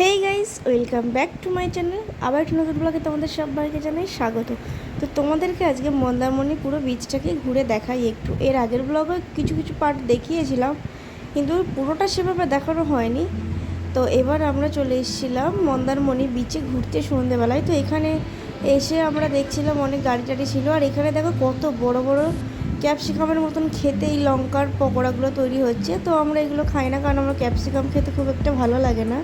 Hey guys welcome back to my channel আবার একটা নতুন ব্লগে তোমাদের সব সবাইকে জানাই স্বাগত। তো তোমাদেরকে আজকে মন্দারমণি পুরো বীজটাকে ঘুরে দেখাই একটু। এর আগের ব্লগে কিছু কিছু পার্ট দেখিয়েছিলাম, কিন্তু পুরোটা সেভাবে দেখানো হয়নি। তো এবার আমরা চলে এসেছিলাম মন্দারমণি বিচে ঘুরতে সন্ধেবেলায়। তো এখানে এসে আমরা দেখছিলাম অনেক গাড়ি টাড়ি ছিল, আর এখানে দেখো কত বড় বড় ক্যাপসিকামের মতন খেতে এই লঙ্কার পকোড়াগুলো তৈরি হচ্ছে। তো আমরা এগুলো খাই না, কারণ আমার ক্যাপসিকাম খেতে খুব একটা ভালো লাগে না।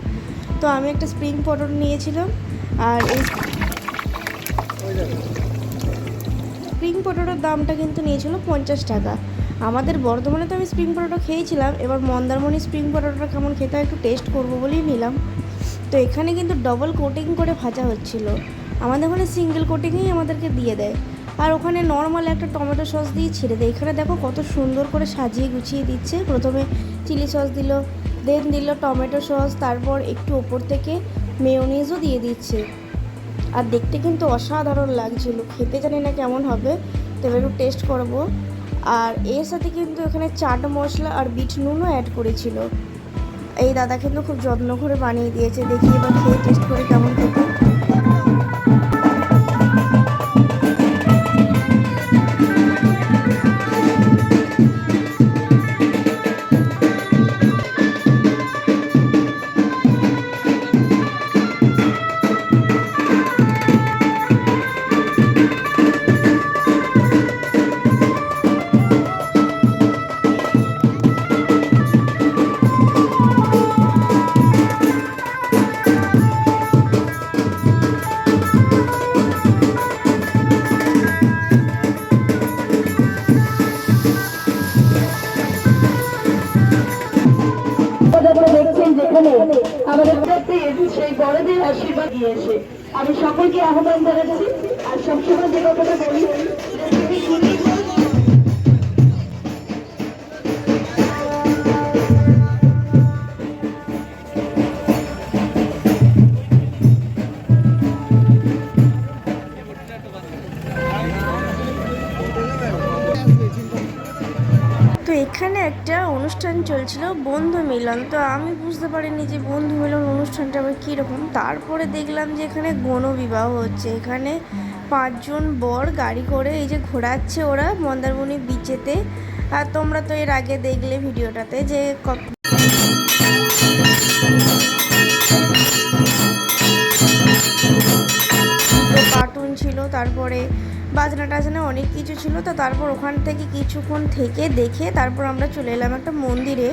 তো আমি একটা স্প্রিং পটল নিয়েছিলাম, আর এই স্প্রিং পটেটোর দামটা কিন্তু নিয়েছিল পঞ্চাশ টাকা। আমাদের বর্ধমানে তো আমি স্প্রিং পটেটো খেয়েছিলাম, এবার মন্দারমণি স্প্রিং পটেটোটা কেমন খেতে একটু টেস্ট করব বলেই নিলাম। তো এখানে কিন্তু ডবল কোটিং করে ভাজা হচ্ছিল। আমাদের ওখানে সিঙ্গেল কোটিংই আমাদেরকে দিয়ে দেয়। আর ওখানে নর্মাল একটা টমেটো সস দিয়ে ছেড়ে দেয়। এখানে দেখো কত সুন্দর করে সাজিয়ে গুছিয়ে দিচ্ছে। প্রথমে চিলি সস দিল দেন দিল টমেটো সস, তারপর একটু ওপর থেকে মেয়োনিজও দিয়ে দিচ্ছে। আর দেখতে কিন্তু অসাধারণ লাগছিল। খেতে জানি না কেমন হবে, তবে একটু টেস্ট করব। আর এর সাথে কিন্তু এখানে চাট মশলা আর বিট নুনও অ্যাড করেছিল। এই দাদা কিন্তু খুব যত্ন করে বানিয়ে দিয়েছে। দেখি এবার খেয়ে টেস্ট করে কেমন বড়দের আশীর্বাদ দিয়েছে আমি সকলকে আহ্বান জানাচ্ছি। আর সবসময় যে কথাটা বলি এখানে একটা অনুষ্ঠান চলছিল, বন্ধু মিলন। তো আমি বুঝতে পারিনি যে বন্ধু মিলন অনুষ্ঠানটা আবার কীরকম। তারপরে দেখলাম যে এখানে গণবিবাহ হচ্ছে। এখানে পাঁচজন বর গাড়ি করে এই যে ঘোরাচ্ছে ওরা মন্দারমণি বিচেতে আর তোমরা তো এর আগে দেখলে ভিডিওটাতে যে বাজনা টাজনা অনেক কিছু ছিল, তো তারপর ওখান থেকে কিছুক্ষণ থেকে দেখে তারপর আমরা চলে এলাম একটা মন্দিরে।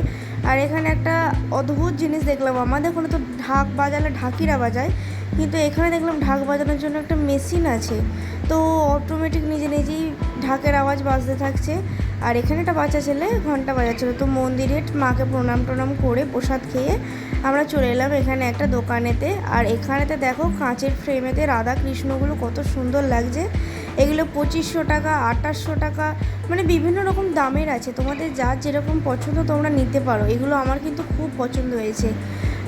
আর এখানে একটা অদ্ভুত জিনিস দেখলাম, আমাদের ওখানে তো ঢাক বাজালে ঢাকিরা বাজায়, কিন্তু এখানে দেখলাম ঢাক বাজানোর জন্য একটা মেশিন আছে। তো অটোমেটিক নিজে নিজেই ঢাকের আওয়াজ বাজতে থাকছে। আর এখানে একটা বাচ্চা ছেলে, ঘণ্টা বাজাচ্ছিলো। তো মন্দিরে মাকে প্রণাম টনাম করে প্রসাদ খেয়ে আমরা চলে এলাম এখানে একটা দোকানেতে। আর এখানেতে দেখো কাঁচের ফ্রেমেতে রাধা কৃষ্ণগুলো কত সুন্দর লাগছে। এগুলো পঁচিশশো টাকা, আঠাশশো টাকা মানে বিভিন্ন রকম দামের আছে। তোমাদের যার যেরকম পছন্দ তোমরা নিতে পারো। এগুলো আমার কিন্তু খুব পছন্দ হয়েছে।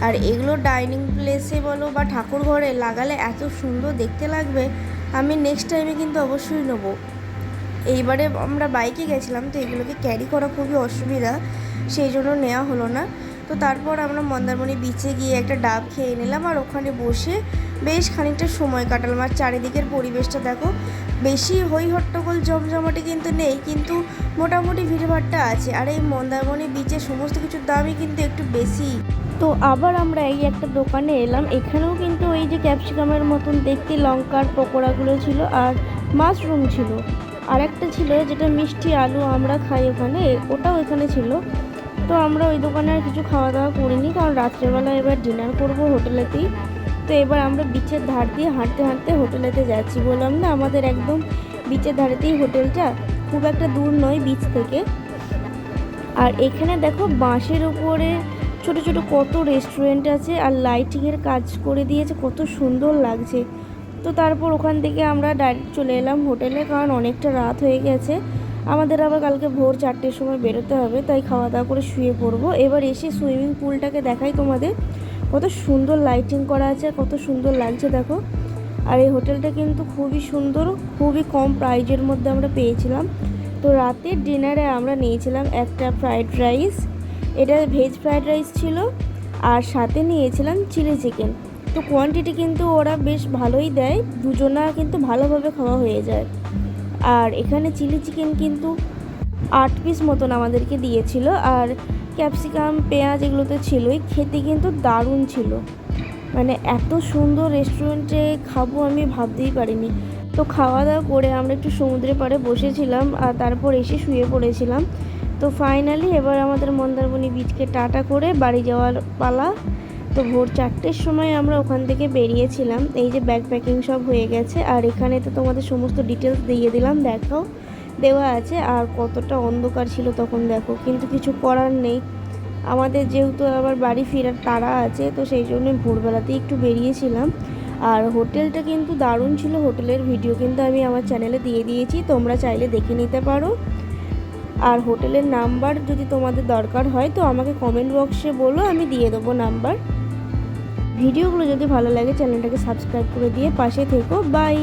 আর এগুলো ডাইনিং প্লেসে বলো বা ঠাকুর ঘরে লাগালে এত সুন্দর দেখতে লাগবে। আমি নেক্সট টাইমে কিন্তু অবশ্যই নেব। এইবারে আমরা বাইকে গেছিলাম, তো এগুলোকে ক্যারি করা খুবই অসুবিধা, সেই জন্য নেওয়া হলো না। তো তারপর আমরা মন্দারমণি বিচে গিয়ে একটা ডাব খেয়ে নিলাম আর ওখানে বসে বেশ খানিকটা সময় কাটালাম। আর চারিদিকের পরিবেশটা দেখো, বেশি হই হট্টগোল জমজমাটি কিন্তু নেই, কিন্তু মোটামুটি ভিড়ভাড়টা আছে। আর এই মন্দারমণি বিচে সমস্ত কিছুর দামই কিন্তু একটু বেশি। তো আবার আমরা এই একটা দোকানে এলাম, এখানেও কিন্তু ওই যে ক্যাপসিকামের মতন দেখতে লঙ্কার পকোড়াগুলো ছিল আর মাশরুম ছিল। আর একটা ছিল যেটা মিষ্টি আলু আমরা খাই ওখানে, ওটাও এখানে ছিল। তো আমরা ওই দোকানে আর কিছু খাওয়া দাওয়া করিনি, কারণ রাত্রেবেলা এবার ডিনার করব হোটেলেতেই। তো এবার আমরা বিচের ধার দিয়ে হাঁটতে হাঁটতে হোটেলেতে যাচ্ছি বললাম না, আমাদের একদম বিচের ধারেতেই হোটেলটা, খুব একটা দূর নয় বিচ থেকে। আর এখানে দেখো বাঁশের উপরে ছোট ছোট কত রেস্টুরেন্ট আছে, আর লাইটিংয়ের কাজ করে দিয়েছে, কত সুন্দর লাগছে। তো তারপর ওখান থেকে আমরা ডাইরেক্ট চলে এলাম হোটেলে, কারণ অনেকটা রাত হয়ে গেছে। আমাদের আবার কালকে ভোর চারটের সময় বেরোতে হবে, তাই খাওয়া দাওয়া করে শুয়ে পড়ব। এবার এসে সুইমিং পুলটাকে দেখাই তোমাদের। কত সুন্দর লাইটিং করা আছে, কত সুন্দর লাগছে, দেখো। আর এই হোটেলটা কিন্তু খুবই সুন্দর, খুবই কম প্রাইজের মধ্যে আমরা পেয়েছিলাম। তো রাতের ডিনারে আমরা নিয়েছিলাম একটা ফ্রাইড রাইস এটা ভেজ ফ্রাইড রাইস ছিল, আর সাথে নিয়েছিলাম চিলি চিকেন তো কোয়ান্টিটি কিন্তু ওরা বেশ ভালোই দেয়। দুজনা কিন্তু ভালোভাবে খাওয়া হয়ে যায়। আর এখানে চিলি চিকেন কিন্তু আট পিস মতন আমাদেরকে দিয়েছিল। আর ক্যাপসিকাম পেঁয়াজ এগুলো তো ছিলই। খেতে কিন্তু দারুণ ছিল। মানে এত সুন্দর রেস্টুরেন্টে খাব আমি ভাবতেই পারিনি। তো খাওয়া দাওয়া করে আমরা একটু সমুদ্রের পাড়ে বসেছিলাম আর তারপর এসে শুয়ে পড়েছিলাম। তো ফাইনালি এবার আমাদের মন্দারমণি বিচকে টাটা করে বাড়ি যাওয়ার পালা। তো ভোর চারটের সময় আমরা ওখান থেকে বেরিয়েছিলাম। এই যে ব্যাগ প্যাকিং সব হয়ে গেছে। আর এখানে তো তোমাদের সমস্ত ডিটেলস দিয়ে দিলাম, দেখো। দেওয়া আছে। আর কতটা অন্ধকার ছিল তখন, দেখো। কিন্তু কিছু করার নেই। আমাদের যেহেতু আবার বাড়ি ফেরার তাড়া আছে, তো সেই জন্য ভোরবেলাতেই একটু বেরিয়েছিলাম। আর হোটেলটা কিন্তু দারুণ ছিল। হোটেলের ভিডিও কিন্তু আমি আমার চ্যানেলে দিয়ে দিয়েছি। তোমরা চাইলে দেখে নিতে পারো। আর হোটেলের নাম্বার যদি তোমাদের দরকার হয়, তো আমাকে কমেন্ট বক্সে বলো, আমি দিয়ে দেবো নাম্বার ভিডিওগুলো যদি ভালো লাগে চ্যানেলটাকে সাবস্ক্রাইব করে দিয়ে পাশে থেকো। বাই!